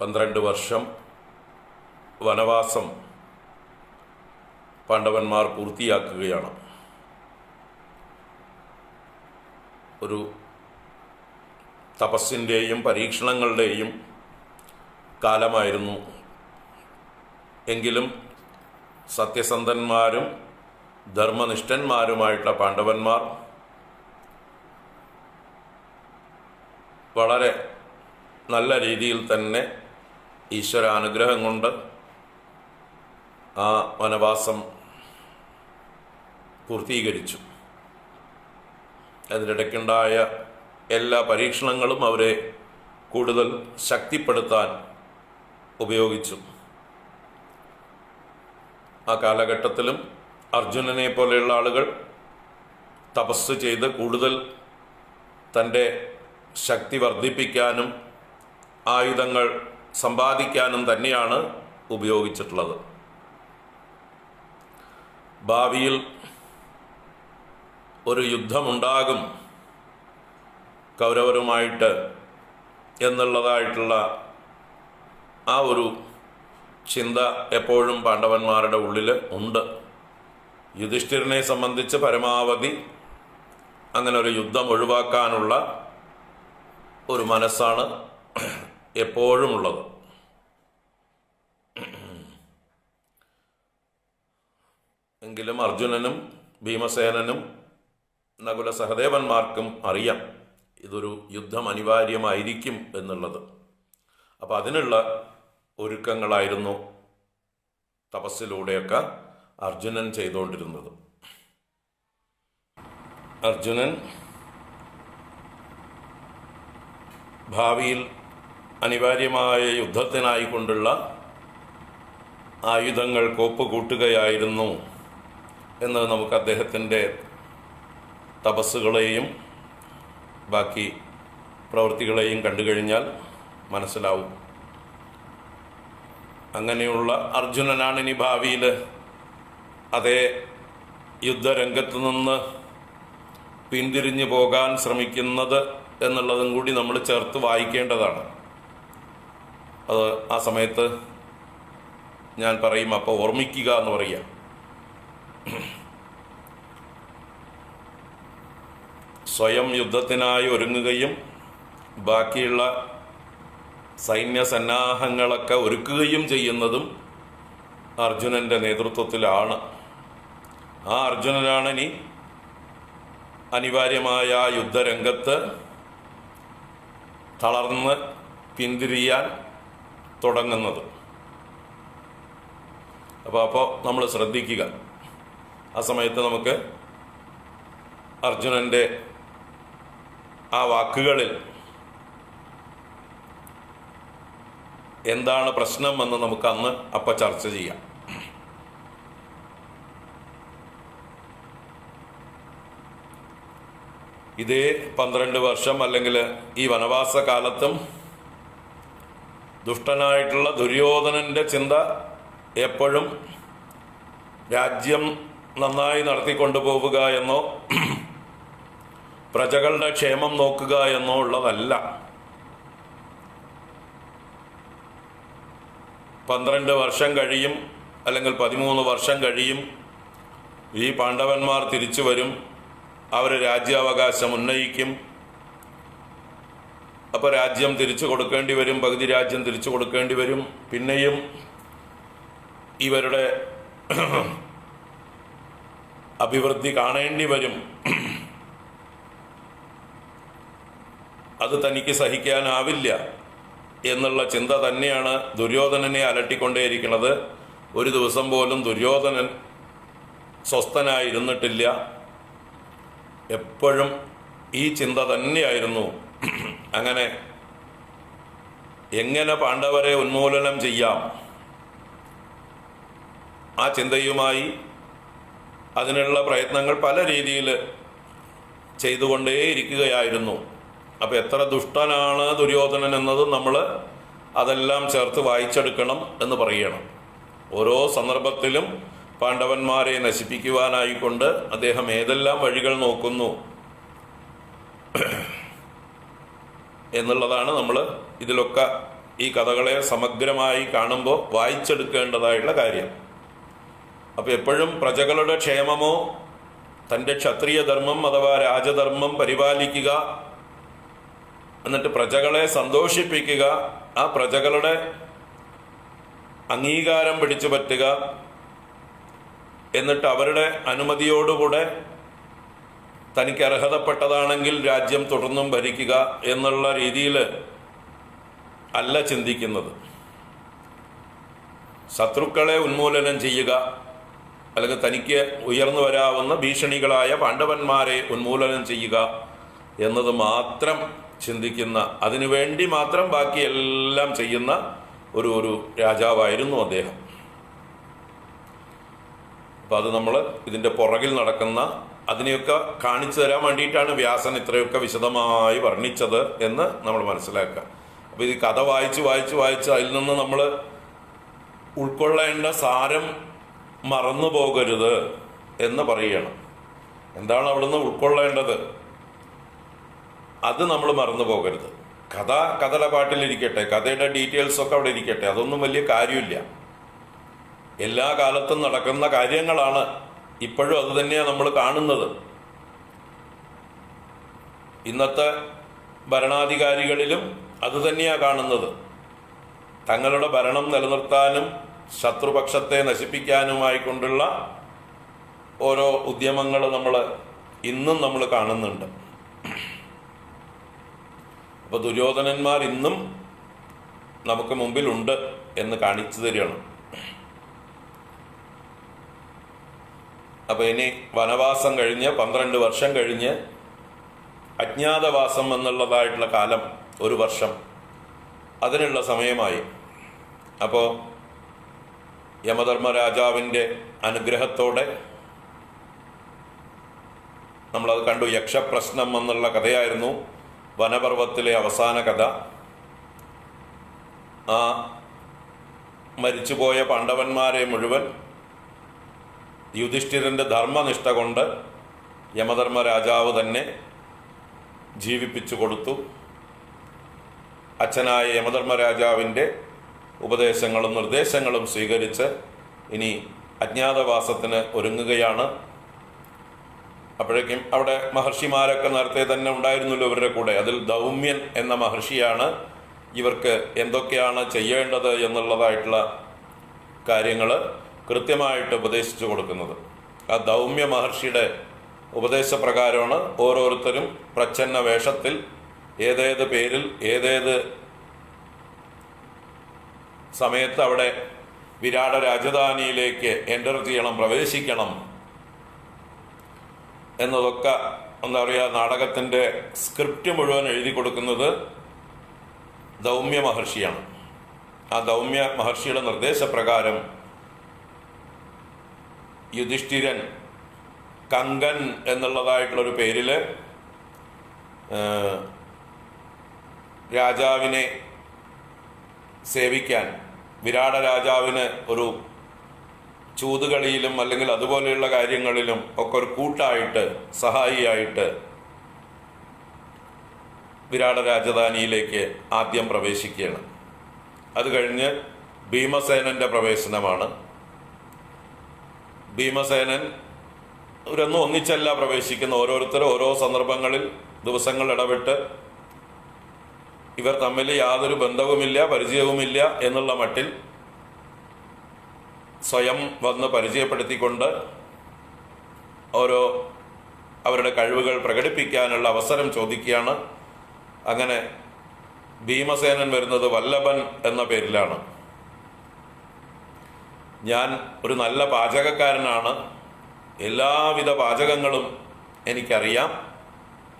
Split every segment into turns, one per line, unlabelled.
പന്ത്രണ്ട് വർഷം വനവാസം പാണ്ഡവന്മാർ പൂർത്തിയാക്കുകയാണ്. ഒരു തപസ്സിന്റെയും പരീക്ഷണങ്ങളുടെയും കാലമായിരുന്നു. എങ്കിലും സത്യസന്ധന്മാരും ധർമ്മനിഷ്ഠന്മാരുമായിട്ടുള്ള പാണ്ഡവന്മാർ വളരെ നല്ല രീതിയിൽ തന്നെ ഈശ്വര അനുഗ്രഹം കൊണ്ട് ആ വനവാസം പൂർത്തീകരിച്ചു. അതിനിടയ്ക്കുണ്ടായ എല്ലാ പരീക്ഷണങ്ങളും അവരെ കൂടുതൽ ശക്തിപ്പെടുത്താൻ ഉപയോഗിച്ചു. ആ കാലഘട്ടത്തിലും അർജുനനെ പോലെയുള്ള ആളുകൾ തപസ് ചെയ്ത് കൂടുതൽ തന്റെ ശക്തി വർദ്ധിപ്പിക്കാനും ആയുധങ്ങൾ സമ്പാദിക്കാനും തന്നെയാണ് ഉപയോഗിച്ചിട്ടുള്ളത്. ഭാവിയിൽ ഒരു യുദ്ധമുണ്ടാകും കൗരവരുമായിട്ട് എന്നുള്ളതായിട്ടുള്ള ആ ഒരു ചിന്ത എപ്പോഴും പാണ്ഡവന്മാരുടെ ഉള്ളിൽ ഉണ്ട്. യുധിഷ്ഠിരനെ സംബന്ധിച്ച് പരമാവധി അങ്ങനെ ഒരു യുദ്ധം ഒഴിവാക്കാനുള്ള ഒരു മനസ്സാണ് എപ്പോഴും ഉള്ളത് എങ്കിലും അർജുനനും ഭീമസേനനും നകുല സഹദേവന്മാർക്കും അറിയാം ഇതൊരു യുദ്ധം അനിവാര്യമായിരിക്കും എന്നുള്ളത്. അപ്പം അതിനുള്ള ഒരുക്കങ്ങളായിരുന്നു തപസ്സിലൂടെയൊക്കെ അർജുനൻ ചെയ്തുകൊണ്ടിരുന്നത് അർജുനൻ ഭാവിയിൽ അനിവാര്യമായ യുദ്ധത്തിനായിക്കൊണ്ടുള്ള ആയുധങ്ങൾ കോപ്പ് കൂട്ടുകയായിരുന്നു എന്ന് നമുക്ക് അദ്ദേഹത്തിന്റെ തപസ്സുകളെയും ബാക്കി പ്രവൃത്തികളെയും കണ്ടുകഴിഞ്ഞാൽ മനസ്സിലാവും. അങ്ങനെയുള്ള അർജുനനാണ് ഇനി ഭാവിയിൽ അതേ യുദ്ധരംഗത്ത് നിന്ന് പിന്തിരിഞ്ഞു പോകാൻ ശ്രമിക്കുന്നത് എന്നുള്ളതും കൂടി നമ്മൾ ചേർത്ത് വായിക്കേണ്ടതാണ്. അത് ആ സമയത്ത് ഞാൻ പറയും അപ്പോൾ ഓർമ്മിക്കുക എന്ന് പറയുക. സ്വയം യുദ്ധത്തിനായി ഒരുങ്ങുകയും ബാക്കിയുള്ള സൈന്യസന്നാഹങ്ങളൊക്കെ ഒരുക്കുകയും ചെയ്യുന്നതും അർജുനന്റെ നേതൃത്വത്തിലാണ്. ആ അർജുനനാണ് ഇനി അനിവാര്യമായ യുദ്ധരംഗത്ത് തളർന്ന് പിന്തിരിയാൻ തുടങ്ങുന്നത്. അപ്പോൾ അപ്പോൾ നമ്മൾ ശ്രദ്ധിക്കുക. ആ സമയത്ത് നമുക്ക് അർജുനന്റെ ആ വാക്കുകളിൽ എന്താണ് പ്രശ്നം എന്ന് നമുക്ക് അന്ന് അപ്പം ചർച്ച ചെയ്യാം. ഇതേ പന്ത്രണ്ട് വർഷം അല്ലെങ്കിൽ ഈ വനവാസ കാലത്തും ദുഷ്ടനായിട്ടുള്ള ദുര്യോധനന്റെ ചിന്ത എപ്പോഴും രാജ്യം നന്നായി നടത്തിക്കൊണ്ടുപോവുക എന്നോ പ്രജകളുടെ ക്ഷേമം നോക്കുക എന്നോ ഉള്ളതല്ല. പന്ത്രണ്ട് വർഷം കഴിയും അല്ലെങ്കിൽ പതിമൂന്ന് വർഷം കഴിയും ഈ പാണ്ഡവന്മാർ തിരിച്ചു വരും. അവർ രാജ്യാവകാശം ഉന്നയിക്കും. അപ്പോൾ രാജ്യം തിരിച്ചു കൊടുക്കേണ്ടി വരും പകുതി രാജ്യം തിരിച്ചു കൊടുക്കേണ്ടി വരും. പിന്നെയും ഇവരുടെ അഭിവൃദ്ധി കാണേണ്ടി വരും. അത് തനിക്ക് സഹിക്കാനാവില്ല എന്നുള്ള ചിന്ത തന്നെയാണ് ദുര്യോധനനെ അലട്ടിക്കൊണ്ടേയിരിക്കുന്നത്. ഒരു ദിവസം പോലും ദുര്യോധനൻ സ്വസ്ഥനായിരുന്നിട്ടില്ല. എപ്പോഴും ഈ ചിന്ത തന്നെയായിരുന്നു. അങ്ങനെ എങ്ങനെ പാണ്ഡവരെ ഉന്മൂലനം ചെയ്യാം? ആ ചിന്തയുമായി അതിനുള്ള പ്രയത്നങ്ങൾ പല രീതിയിൽ ചെയ്തുകൊണ്ടേയിരിക്കുകയായിരുന്നു. അപ്പം എത്ര ദുഷ്ടനാണ് ദുര്യോധനൻ എന്നത് നമ്മൾ അതെല്ലാം ചേർത്ത് വായിച്ചെടുക്കണം എന്ന് പറയണം. ഓരോ സന്ദർഭത്തിലും പാണ്ഡവന്മാരെ നശിപ്പിക്കുവാനായിക്കൊണ്ട് അദ്ദേഹം ഏതെല്ലാം വഴികൾ നോക്കുന്നു? എന്നുള്ളതാണ് നമ്മൾ ഇതിലൊക്കെ ഈ കഥകളെ സമഗ്രമായി കാണുമ്പോൾ വായിച്ചെടുക്കേണ്ടതായിട്ടുള്ള കാര്യം. അപ്പോൾ എപ്പോഴും പ്രജകളുടെ ക്ഷേമമോ തന്റെ ക്ഷത്രിയ ധർമ്മം അഥവാ രാജധർമ്മം പരിപാലിക്കുക എന്നിട്ട് പ്രജകളെ സന്തോഷിപ്പിക്കുക ആ പ്രജകളുടെ അംഗീകാരം പിടിച്ചു പറ്റുക എന്നിട്ട് അവരുടെ അനുമതിയോടുകൂടെ തനിക്ക് അർഹതപ്പെട്ടതാണെങ്കിൽ രാജ്യം തുടർന്നും ഭരിക്കുക എന്നുള്ള രീതിയിൽ അല്ല ചിന്തിക്കുന്നത്. ശത്രുക്കളെ ഉന്മൂലനം ചെയ്യുക അല്ലെങ്കിൽ തനിക്ക് ഉയർന്നു വരാവുന്ന ഭീഷണികളായ പാണ്ഡവന്മാരെ ഉന്മൂലനം ചെയ്യുക എന്നത് മാത്രം ചിന്തിക്കുന്ന അതിനുവേണ്ടി മാത്രം ബാക്കിയെല്ലാം ചെയ്യുന്ന ഒരു ഒരു രാജാവായിരുന്നു അദ്ദേഹം. അപ്പം അത് നമ്മൾ ഇതിന്റെ പുറകിൽ നടക്കുന്ന അതിനെയൊക്കെ കാണിച്ചു തരാൻ വേണ്ടിയിട്ടാണ് വ്യാസൻ ഇത്രയൊക്കെ വിശദമായി വർണിച്ചത് എന്ന് നമ്മൾ മനസ്സിലാക്കുക. അപ്പോൾ ഈ കഥ വായിച്ച് വായിച്ച് വായിച്ച് അതിൽ നിന്ന് നമ്മൾ ഉൾക്കൊള്ളേണ്ട സാരം മറന്നു പോകരുത് എന്ന് പറയുകയാണ്. എന്താണ് അവിടുന്ന് ഉൾക്കൊള്ളേണ്ടത്? അത് നമ്മൾ മറന്നു പോകരുത്. കഥ കഥയുടെ പാട്ടിലിരിക്കട്ടെ കഥയുടെ ഡീറ്റെയിൽസ് ഒക്കെ അവിടെ ഇരിക്കട്ടെ അതൊന്നും വലിയ കാര്യമില്ല. എല്ലാ കാലത്തും നടക്കുന്ന കാര്യങ്ങളാണ് ഇപ്പോഴും അത് തന്നെയാണ് നമ്മൾ കാണുന്നത്. ഇന്നത്തെ ഭരണാധികാരികളിലും അത് തന്നെയാണ് കാണുന്നത്. തങ്ങളുടെ ഭരണം നിലനിർത്താനും ശത്രുപക്ഷത്തെ നശിപ്പിക്കാനുമായിക്കൊണ്ടുള്ള ഓരോ ഉദ്യമങ്ങൾ നമ്മൾ ഇന്നും നമ്മൾ കാണുന്നുണ്ട്. അപ്പോൾ ദുര്യോധനന്മാർ ഇന്നും നമുക്ക് മുമ്പിലുണ്ട് എന്ന് കാണിച്ചു തരികയാണ്. അപ്പോൾ ഇനി വനവാസം കഴിഞ്ഞ് പന്ത്രണ്ട് വർഷം കഴിഞ്ഞ് അജ്ഞാതവാസം എന്നുള്ളതായിട്ടുള്ള കാലം ഒരു വർഷം. അതിനുള്ള സമയമായി. അപ്പോൾ യമധർമ്മരാജാവിന്റെ അനുഗ്രഹത്തോടെ നമ്മളത് കണ്ടു. യക്ഷപ്രശ്നം എന്നുള്ള കഥയായിരുന്നു വനപർവത്തിലെ അവസാന കഥ. ആ മരിച്ചുപോയ പാണ്ഡവന്മാരെ മുഴുവൻ യുധിഷ്ഠിരന്റെ ധർമ്മനിഷ്ഠ കൊണ്ട് യമധർമ്മ രാജാവ് തന്നെ ജീവിപ്പിച്ചു കൊടുത്തു അച്ഛനായ യമധർമ്മ രാജാവിന്റെ ഉപദേശങ്ങളും നിർദ്ദേശങ്ങളും സ്വീകരിച്ച് ഇനി അജ്ഞാതവാസത്തിന് ഒരുങ്ങുകയാണ്. അപ്പോഴേക്കും അവിടെ മഹർഷിമാരൊക്കെ നേരത്തെ തന്നെ ഉണ്ടായിരുന്നല്ലോ ഇവരുടെ കൂടെ. അതിൽ ദൗമ്യൻ എന്ന മഹർഷിയാണ് ഇവർക്ക് എന്തൊക്കെയാണ് ചെയ്യേണ്ടത് എന്നുള്ളതായിട്ടുള്ള കാര്യങ്ങൾ കൃത്യമായിട്ട് ഉപദേശിച്ചു കൊടുക്കുന്നത്. ആ ദൗമ്യ മഹർഷിയുടെ ഉപദേശപ്രകാരമാണ് ഓരോരുത്തരും പ്രച്ഛന്ന വേഷത്തിൽ ഏതേത് പേരിൽ ഏതേത് സമയത്ത് അവിടെ വിരാട രാജധാനിയിലേക്ക് എന്റർ ചെയ്യണം പ്രവേശിക്കണം എന്നതൊക്കെ എന്താ പറയുക നാടകത്തിന്റെ സ്ക്രിപ്റ്റ് മുഴുവൻ എഴുതി കൊടുക്കുന്നത് ദൗമ്യ മഹർഷിയാണ്. ആ ദൗമ്യ മഹർഷിയുടെ നിർദ്ദേശപ്രകാരം യുധിഷ്ഠിരൻ കങ്കൻ എന്നുള്ളതായിട്ടുള്ളൊരു പേരിൽ രാജാവിനെ സേവിക്കാൻ വിരാട രാജാവിന് ഒരു ചൂതുകളിയിലും അല്ലെങ്കിൽ അതുപോലെയുള്ള കാര്യങ്ങളിലും ഒക്കെ ഒരു കൂട്ടായിട്ട് സഹായിയായിട്ട് വിരാട രാജധാനിയിലേക്ക് ആദ്യം പ്രവേശിക്കുകയാണ്. അത് കഴിഞ്ഞ് ഭീമസേനന്റെ പ്രവേശനമാണ്. ഭീമസേനൻ ഇവരൊന്നും ഒന്നിച്ചല്ല പ്രവേശിക്കുന്ന ഓരോരുത്തരും ഓരോ സന്ദർഭങ്ങളിൽ ദിവസങ്ങൾ ഇടപെട്ട് ഇവർ തമ്മിൽ യാതൊരു ബന്ധവുമില്ല പരിചയവുമില്ല എന്നുള്ള മട്ടിൽ സ്വയം വന്ന് പരിചയപ്പെടുത്തിക്കൊണ്ട് ഓരോ അവരുടെ കഴിവുകൾ പ്രകടിപ്പിക്കാനുള്ള അവസരം ചോദിക്കുകയാണ്. അങ്ങനെ ഭീമസേനൻ വരുന്നത് വല്ലഭൻ എന്ന പേരിലാണ്. ഞാൻ ഒരു നല്ല പാചകക്കാരനാണ്. എല്ലാവിധ പാചകങ്ങളും എനിക്കറിയാം.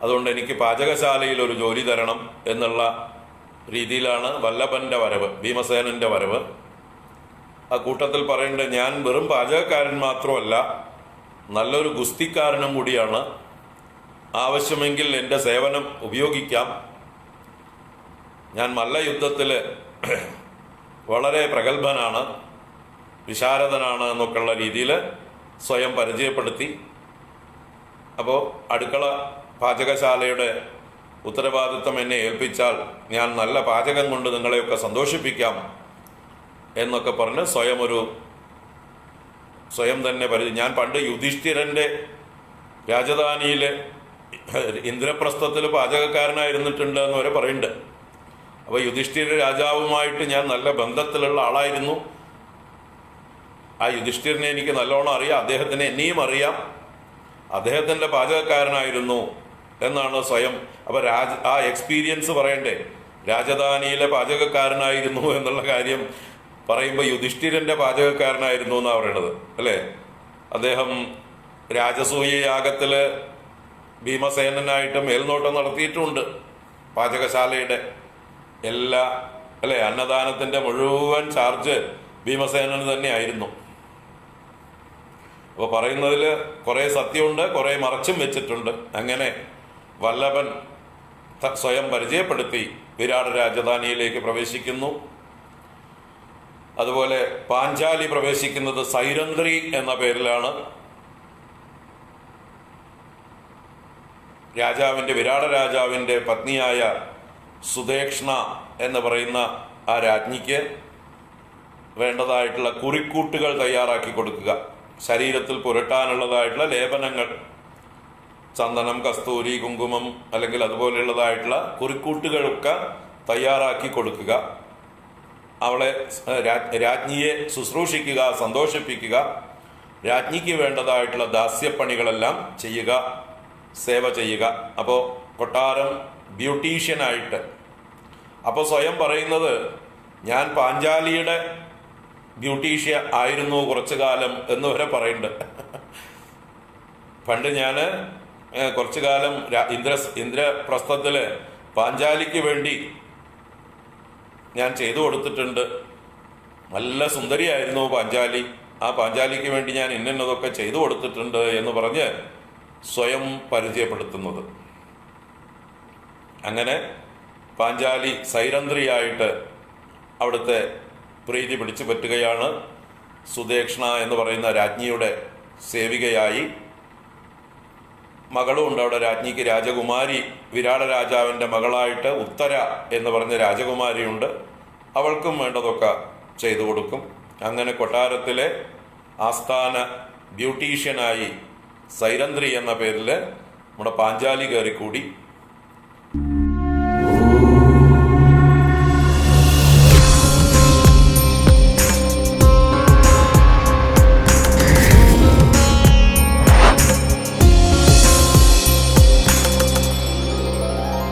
അതുകൊണ്ട് എനിക്ക് പാചകശാലയിൽ ഒരു ജോലി തരണം എന്നുള്ള രീതിയിലാണ് വല്ലഭന്റെ വരവ് ഭീമസേനന്റെ വരവ്. ആ കൂട്ടത്തിൽ പറയേണ്ടത് ഞാൻ വെറും പാചകക്കാരൻ മാത്രമല്ല നല്ലൊരു ഗുസ്തിക്കാരനും കൂടിയാണ്. ആവശ്യമെങ്കിൽ എന്റെ സേവനം ഉപയോഗിക്കാം. ഞാൻ മല്ലയുദ്ധത്തിൽ വളരെ പ്രഗത്ഭനാണ്. വിശാരദനാണ് എന്നൊക്കെയുള്ള രീതിയിൽ സ്വയം പരിചയപ്പെടുത്തി. അപ്പോൾ അടുക്കള പാചകശാലയുടെ ഉത്തരവാദിത്വം എന്നെ ഏൽപ്പിച്ചാൽ ഞാൻ നല്ല പാചകം കൊണ്ട് നിങ്ങളെയൊക്കെ സന്തോഷിപ്പിക്കാം എന്നൊക്കെ പറഞ്ഞ് സ്വയം ഒരു സ്വയം തന്നെ പരിചയം ഞാൻ പണ്ട് യുധിഷ്ഠിരന്റെ രാജധാനിയിലെ ഇന്ദ്രപ്രസ്ഥത്തിൽ പാചകക്കാരനായിരുന്നിട്ടുണ്ട് എന്ന് വരെ പറയുന്നുണ്ട്. അപ്പോൾ യുധിഷ്ഠിര രാജാവുമായിട്ട് ഞാൻ നല്ല ബന്ധത്തിലുള്ള ആളായിരുന്നു. ആ യുധിഷ്ഠിരനെ എനിക്ക് നല്ലോണം അറിയാം. അദ്ദേഹത്തിനെ എന്നെയും അറിയാം. അദ്ദേഹത്തിന്റെ പാചകക്കാരനായിരുന്നു എന്നാണ് സ്വയം അപ്പോൾ രാജ ആ എക്സ്പീരിയൻസ് പറയണ്ടേ? രാജധാനിയിലെ പാചകക്കാരനായിരുന്നു എന്നുള്ള കാര്യം പറയുമ്പോൾ യുധിഷ്ഠിരന്റെ പാചകക്കാരനായിരുന്നു എന്നാണ് പറയണത് അല്ലേ? അദ്ദേഹം രാജസൂയ യാഗത്തിൽ ഭീമസേനനായിട്ട് മേൽനോട്ടം നടത്തിയിട്ടുണ്ട്. പാചകശാലയുടെ എല്ലാ അല്ലേ? അന്നദാനത്തിന്റെ മുഴുവൻ ചാർജ് ഭീമസേനന് തന്നെയായിരുന്നു. അപ്പോൾ പറയുന്നതിൽ കുറേ സത്യമുണ്ട് കുറേ മറച്ചും വെച്ചിട്ടുണ്ട്. അങ്ങനെ വല്ലഭൻ സ്വയം പരിചയപ്പെടുത്തി വിരാട് രാജധാനിയിലേക്ക് പ്രവേശിക്കുന്നു. അതുപോലെ പാഞ്ചാലി പ്രവേശിക്കുന്നത് സൈരന്ത്രി എന്ന പേരിലാണ്. രാജാവിന്റെ വിരാട രാജാവിന്റെ പത്നിയായ സുദേക്ഷണ എന്ന് പറയുന്ന ആ രാജ്ഞിക്ക് വേണ്ടതായിട്ടുള്ള കുറിക്കൂട്ടുകൾ തയ്യാറാക്കി കൊടുക്കുക. ശരീരത്തിൽ പുരട്ടാനുള്ളതായിട്ടുള്ള ലേപനങ്ങൾ. ചന്ദനം കസ്തൂരി കുങ്കുമം അല്ലെങ്കിൽ അതുപോലെയുള്ളതായിട്ടുള്ള കുറിക്കൂട്ടുകളൊക്കെ തയ്യാറാക്കി കൊടുക്കുക. അവളെ രാജ്ഞിയെ ശുശ്രൂഷിക്കുക സന്തോഷിപ്പിക്കുക. രാജ്ഞിക്ക് വേണ്ടതായിട്ടുള്ള ദാസ്യപ്പണികളെല്ലാം ചെയ്യുക സേവ ചെയ്യുക. അപ്പോൾ കൊട്ടാരം ബ്യൂട്ടീഷ്യനായിട്ട്. അപ്പോൾ സ്വയം പറയുന്നത് ഞാൻ പാഞ്ചാലിയുടെ ബ്യൂട്ടീഷ്യ ആയിരുന്നു കുറച്ചു കാലം എന്ന് വരെ പറയുന്നുണ്ട്. പണ്ട് ഞാൻ കുറച്ചു കാലം ഇന്ദ്ര ഇന്ദ്രപ്രസ്ഥത്തിൽ പാഞ്ചാലിക്ക് വേണ്ടി ഞാൻ ചെയ്തു കൊടുത്തിട്ടുണ്ട്. നല്ല സുന്ദരിയായിരുന്നു പാഞ്ചാലി. ആ പാഞ്ചാലിക്ക് വേണ്ടി ഞാൻ ഇന്നതൊക്കെ ചെയ്തു കൊടുത്തിട്ടുണ്ട് എന്ന് പറഞ്ഞ് സ്വയം പരിചയപ്പെടുത്തുന്നത്. അങ്ങനെ പാഞ്ചാലി സൈരന്ത്രിയായിട്ട് അവിടുത്തെ പ്രീതി പിടിച്ചു പറ്റുകയാണ്. സുദേക്ഷണ എന്ന് പറയുന്ന രാജ്ഞിയുടെ സേവികയായി. മകളും ഉണ്ട് അവിടെ രാജ്ഞിക്ക് രാജകുമാരി വിരാട രാജാവിന്റെ മകളായിട്ട് ഉത്തര എന്ന് പറഞ്ഞ രാജകുമാരിയുണ്ട്. അവൾക്കും വേണ്ടതൊക്കെ ചെയ്തു കൊടുക്കും. അങ്ങനെ കൊട്ടാരത്തിലെ ആസ്ഥാന ബ്യൂട്ടീഷ്യനായി സൈരന്ദ്രി എന്ന പേരിൽ നമ്മുടെ പാഞ്ചാലി കയറിക്കൂടി.